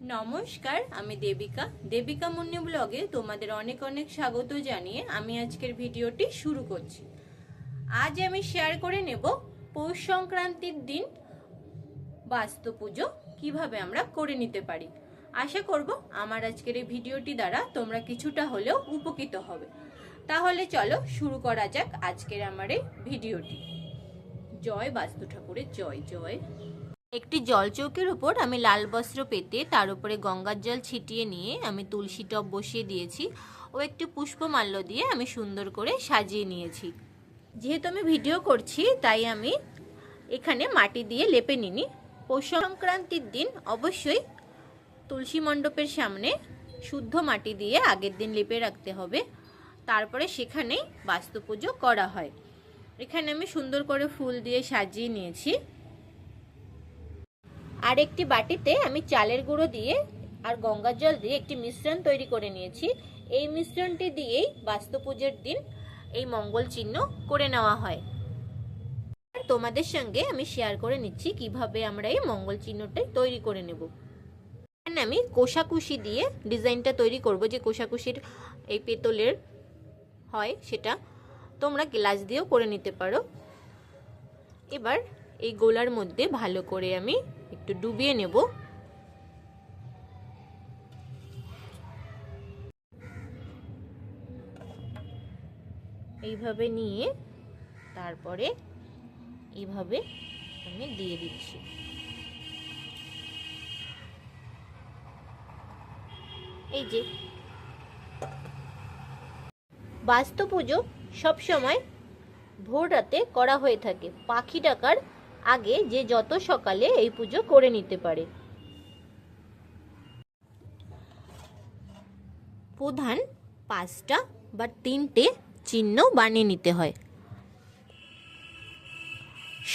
নমস্কার, আমি দেবিকা। দেবিকা মুন্নি ব্লগে তোমাদের অনেক অনেক স্বাগত জানিয়ে আমি আজকের ভিডিওটি শুরু করছি। আজ আমি শেয়ার করে নেব পৌষ সংক্রান্তির দিন বাস্তু পুজো কীভাবে আমরা করে নিতে পারি। আশা করব আমার আজকের এই ভিডিওটি দ্বারা তোমরা কিছুটা হলেও উপকৃত হবে। তাহলে চলো শুরু করা যাক আজকের আমার এই ভিডিওটি। জয় বাস্তু ঠাকুরের, জয় জয়। একটি জলচৌকের উপর আমি লাল বস্ত্র পেতে তার উপরে গঙ্গার জল ছিটিয়ে নিয়ে আমি তুলসী টব বসিয়ে দিয়েছি ও একটি পুষ্পমাল্য দিয়ে আমি সুন্দর করে সাজিয়ে নিয়েছি। যেহেতু আমি ভিডিও করছি, তাই আমি এখানে মাটি দিয়ে লেপে নিনি পৌষ সংক্রান্তির দিন অবশ্যই তুলসী মণ্ডপের সামনে শুদ্ধ মাটি দিয়ে আগের দিন লেপে রাখতে হবে। তারপরে সেখানেই বাস্তু পুজো করা হয়। এখানে আমি সুন্দর করে ফুল দিয়ে সাজিয়ে নিয়েছি। আর একটি বাটিতে আমি চালের গুঁড়ো দিয়ে আর গঙ্গার জল দিয়ে একটি মিশ্রণ তৈরি করে নিয়েছি। এই মিশ্রণটি দিয়েই বাস্তু পুজোর দিন এই মঙ্গল চিহ্ন করে নেওয়া হয়। তোমাদের সঙ্গে আমি শেয়ার করে নিচ্ছি কীভাবে আমরা এই মঙ্গল চিহ্নটাই তৈরি করে নেব। আমি কোষাকুশি দিয়ে ডিজাইনটা তৈরি করব, যে কোষাকুশির এই পেতলের হয় সেটা তোমরা গ্লাস দিয়েও করে নিতে পারো। এবার এই গোলার মধ্যে ভালো করে আমি একটু ডুবিয়ে নেব। এইভাবে নিয়ে তারপরে এইভাবে আমি দিয়ে দিচ্ছি। এই যে। বাস্তু পুজো সবসময় ভোর রাতে করা হয়ে থাকে। পাখি ডাকার আগে যে যত সকালে এই পুজো করে নিতে পারে। প্রধান পাঁচটা বা তিনটে চিহ্ন বানিয়ে নিতে হয়।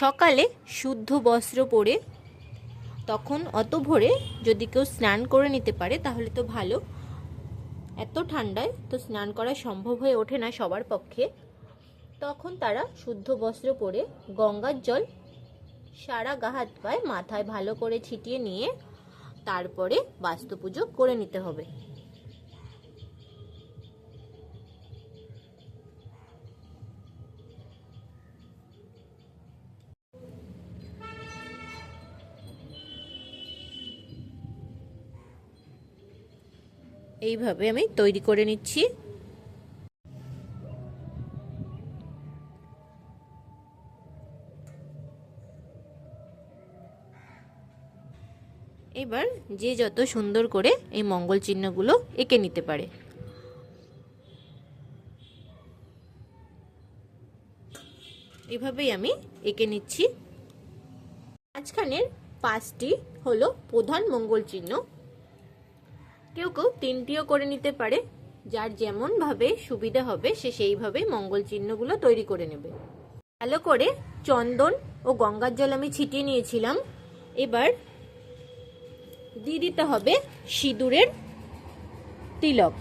সকালে শুদ্ধ বস্ত্র পরে তখন অত ভোরে যদি কেউ স্নান করে নিতে পারে, তাহলে তো ভালো। এত ঠান্ডায় তো স্নান করা সম্ভব হয়ে ওঠে না সবার পক্ষে। তখন তারা শুদ্ধ বস্ত্র পরে গঙ্গার জল সারা গা হাত পায়ে মাথায় ভালো করে ছিটিয়ে নিয়ে তারপরে বাস্তু পুজো করে নিতে হবে। এইভাবে আমি তৈরি করে নিচ্ছি। যে যত সুন্দর করে এই মঙ্গল চিহ্নগুলো এঁকে নিতে পারে। এভাবেই আমি এঁকে নিচ্ছি। মাঝখানের পাঁচটি হলো প্রধান মঙ্গল চিহ্ন। কেউ কেউ তিনটিও করে নিতে পারে। যার যেমন ভাবে সুবিধা হবে, সে সেইভাবে মঙ্গল চিহ্নগুলো তৈরি করে নেবে। ভালো করে চন্দন ও গঙ্গার জল আমি ছিটিয়ে নিয়েছিলাম। এবার দিয়ে দিতে হবে সিঁদুরের তিলক।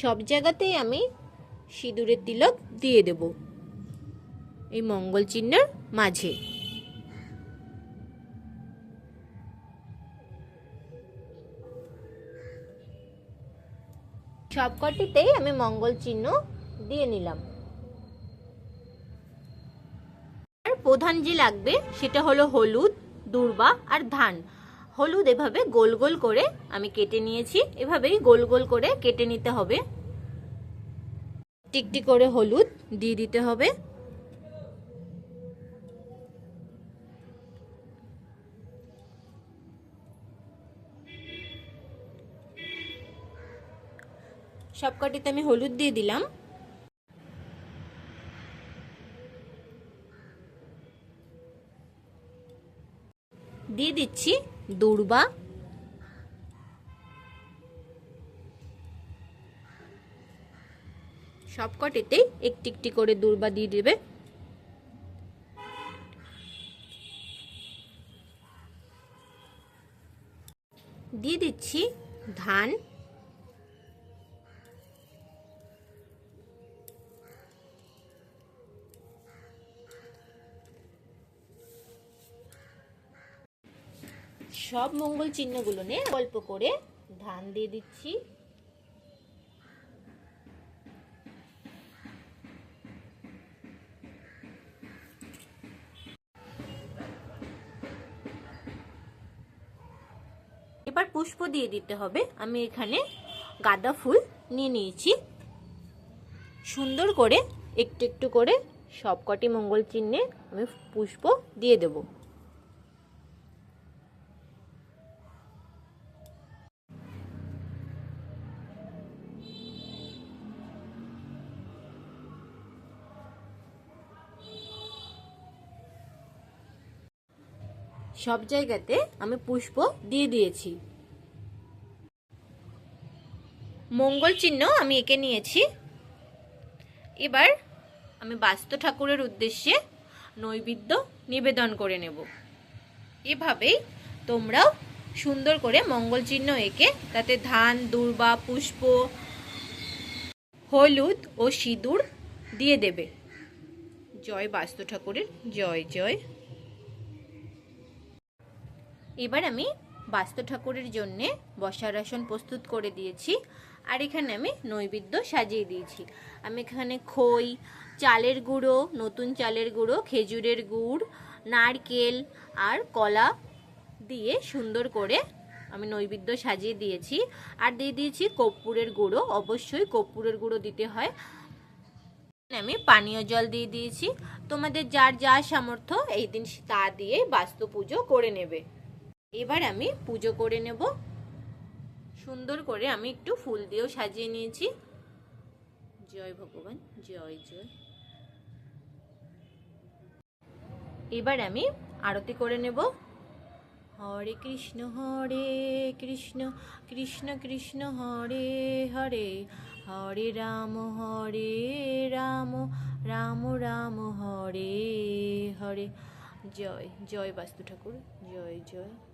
সব জায়গাতেই আমি সিঁদুরের তিলক দিয়ে দেব এই মঙ্গল চিহ্নের মাঝে। সবকটিতেই আমি মঙ্গল চিহ্ন দিয়ে নিলাম আর প্রধান যে লাগবে সেটা হলো হলুদ, দুর্বা আর ধান। হলুদ এভাবে গোল গোল করে আমি কেটে নিয়েছি। এভাবেই গোল গোল করে কেটে নিতে হবে। টিকটি করে হলুদ দিয়ে দিতে হবে। সবকটিতে আমি হলুদ দিয়ে দিলাম। দিয়ে দিচ্ছি দূর্বা। সবকটিতেই একটি একটি করে দুর্বা দিয়ে দেবে। দিয়ে দিচ্ছি ধান। সব মঙ্গল চিহ্নগুলো নিয়ে অল্প করে ধান দিয়ে দিচ্ছি। এবার পুষ্প দিয়ে দিতে হবে। আমি এখানে গাঁদা ফুল নিয়ে নিয়েছি। সুন্দর করে একটু একটু করে সবকটি মঙ্গল চিহ্নে আমি পুষ্প দিয়ে দেব। সব জায়গাতে আমি পুষ্প দিয়ে দিয়েছি। মঙ্গল চিহ্ন আমি এঁকে নিয়েছি। এবার আমি বাস্তু ঠাকুরের উদ্দেশ্যে নৈবেদ্য নিবেদন করে নেব। এভাবেই তোমরাও সুন্দর করে মঙ্গল চিহ্ন এঁকে তাতে ধান, দুর্বা, পুষ্প, হলুদ ও সিঁদুর দিয়ে দেবে। জয় বাস্তু ঠাকুরের, জয় জয়। এবার আমি বাস্তু ঠাকুরের জন্যে বসার আসন প্রস্তুত করে দিয়েছি, আর এখানে আমি নৈবেদ্য সাজিয়ে দিয়েছি। আমি এখানে খই, চালের গুঁড়ো, নতুন চালের গুঁড়ো, খেজুরের গুড়, নারকেল আর কলা দিয়ে সুন্দর করে আমি নৈবেদ্য সাজিয়ে দিয়েছি। আর দিয়ে দিয়েছি কর্পূরের গুঁড়ো, অবশ্যই কর্পূরের গুঁড়ো দিতে হয়। আমি পানীয় জল দিয়ে দিয়েছি। তোমাদের যার যা সামর্থ্য, এই দিন তা দিয়ে বাস্তু পুজো করে নেবে। এবার আমি পুজো করে নেব। সুন্দর করে আমি একটু ফুল দিয়েও সাজিয়ে নিয়েছি। জয় ভগবান, জয় জয়। এবার আমি আরতি করে নেব। হরে কৃষ্ণ হরে কৃষ্ণ কৃষ্ণ কৃষ্ণ, হরে হরে। হরে রাম হরে রাম রাম রাম, হরে হরে। জয় জয় বাস্তু ঠাকুর, জয় জয়।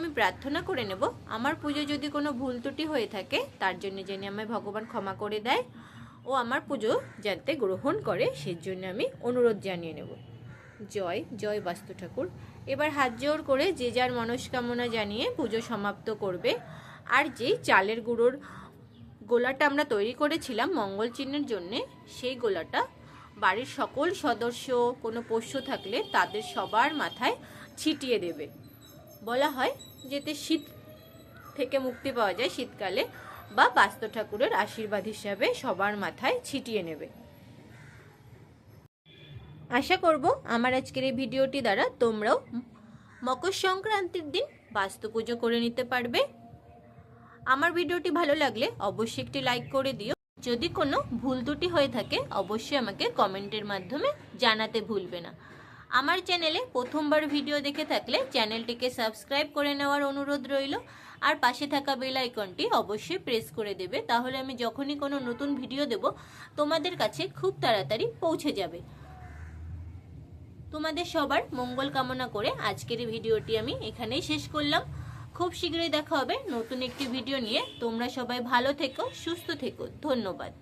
আমি প্রার্থনা করে নেব, আমার পুজো যদি কোনো ভুল ত্রুটি হয়ে থাকে, তার জন্য যেন আমায় ভগবান ক্ষমা করে দেয় ও আমার পুজো যাতে গ্রহণ করে, সেজন্য আমি অনুরোধ জানিয়ে নেব। জয় জয় বাস্তু ঠাকুর। এবার হাত জোর করে যে যার মনস্কামনা জানিয়ে পুজো সমাপ্ত করবে, আর যে চালের গুঁড়োর গোলাটা আমরা তৈরি করেছিলাম মঙ্গল চিহ্নের জন্যে, সেই গোলাটা বাড়ির সকল সদস্য, কোনো পোষ্য থাকলে তাদের সবার মাথায় ছিটিয়ে দেবে। বলা হয় যেতে শীত থেকে মুক্তি পাওয়া যায় শীতকালে বা বাস্তু ঠাকুরের আশীর্বাদ হিসাবে সবার মাথায় ছিটিয়ে নেবে। আশা করব আমার আজকের এই ভিডিওটি দ্বারা তোমরাও মকর সংক্রান্তির দিন বাস্তু পুজো করে নিতে পারবে। আমার ভিডিওটি ভালো লাগলে অবশ্যই একটি লাইক করে দিও। যদি কোনো ভুল ত্রুটি হয়ে থাকে, অবশ্যই আমাকে কমেন্টের মাধ্যমে জানাতে ভুলবে না। আমার চ্যানেলে প্রথমবার ভিডিও দেখে থাকলে চ্যানেলটিকে সাবস্ক্রাইব করে নেওয়ার অনুরোধ রইল। আর পাশে থাকা বেল আইকনটি অবশ্যই প্রেস করে দেবে। তাহলে আমি যখনই কোনো নতুন ভিডিও দেব, তোমাদের কাছে খুব তাড়াতাড়ি পৌঁছে যাবে। তোমাদের সবার মঙ্গল কামনা করে আজকের ভিডিওটি আমি এখানেই শেষ করলাম। খুব শীঘ্রই দেখা হবে নতুন একটি ভিডিও নিয়ে। তোমরা সবাই ভালো থেকো, সুস্থ থেকো। ধন্যবাদ।